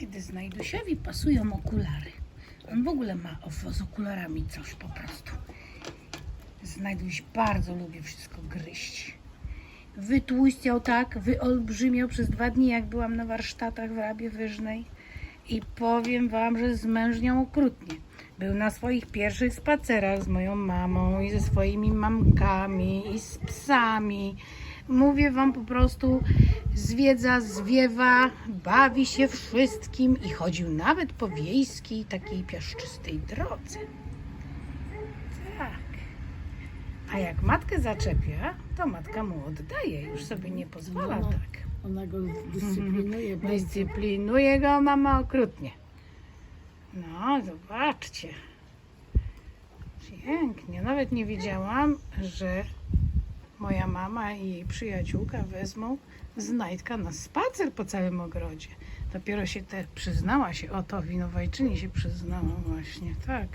Kiedy znajdusiowi pasują okulary. On w ogóle ma z okularami coś po prostu. Znajduś bardzo lubi wszystko gryźć. Wytłuściał tak, wyolbrzymiał przez dwa dni, jak byłam na warsztatach w Rabie Wyżnej. I powiem wam, że zmężniał okrutnie. Był na swoich pierwszych spacerach z moją mamą i ze swoimi mamkami i z psami. Mówię wam po prostu, zwiedza, zwiewa, bawi się wszystkim i chodził nawet po wiejskiej, takiej piaszczystej drodze. Tak. A jak matkę zaczepia, to matka mu oddaje, już sobie nie pozwala no. tak. Ona go dyscyplinuje bardzo. Dyscyplinuje go mama okrutnie. No, zobaczcie. Pięknie. Nawet nie wiedziałam, że moja mama i jej przyjaciółka wezmą znajdka na spacer po całym ogrodzie. Dopiero się te przyznała się, o to winowajczyni się przyznała właśnie, tak.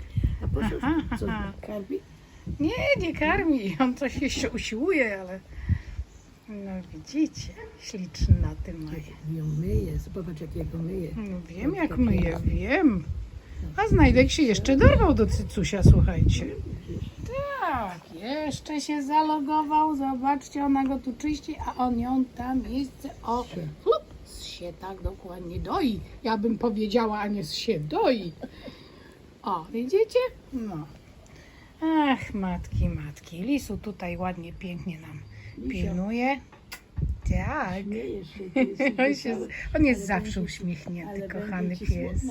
A proszę, Aha, co aha. karmi? Nie, nie karmi, on coś jeszcze usiłuje, ale no widzicie, śliczna ty Maja. Ją myje, zobacz jak jego myje. No wiem jak myję, wiem. A znajdek się jeszcze dorwał do cycusia, słuchajcie. Tak, jeszcze się zalogował, zobaczcie, ona go tu czyści, a on ją tam miejsce o chlup, się tak dokładnie doi. Ja bym powiedziała, a nie się doi. O, widzicie? No. Ach, matki, matki. Lisu tutaj ładnie, pięknie nam pilnuje. Tak. Się. to jest On, on jest zawsze uśmiechnięty, kochany pies.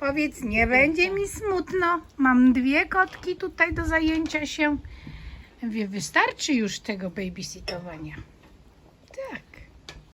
Powiedz, nie będzie mi smutno. Mam dwie kotki tutaj do zajęcia się. Wystarczy już tego babysitowania.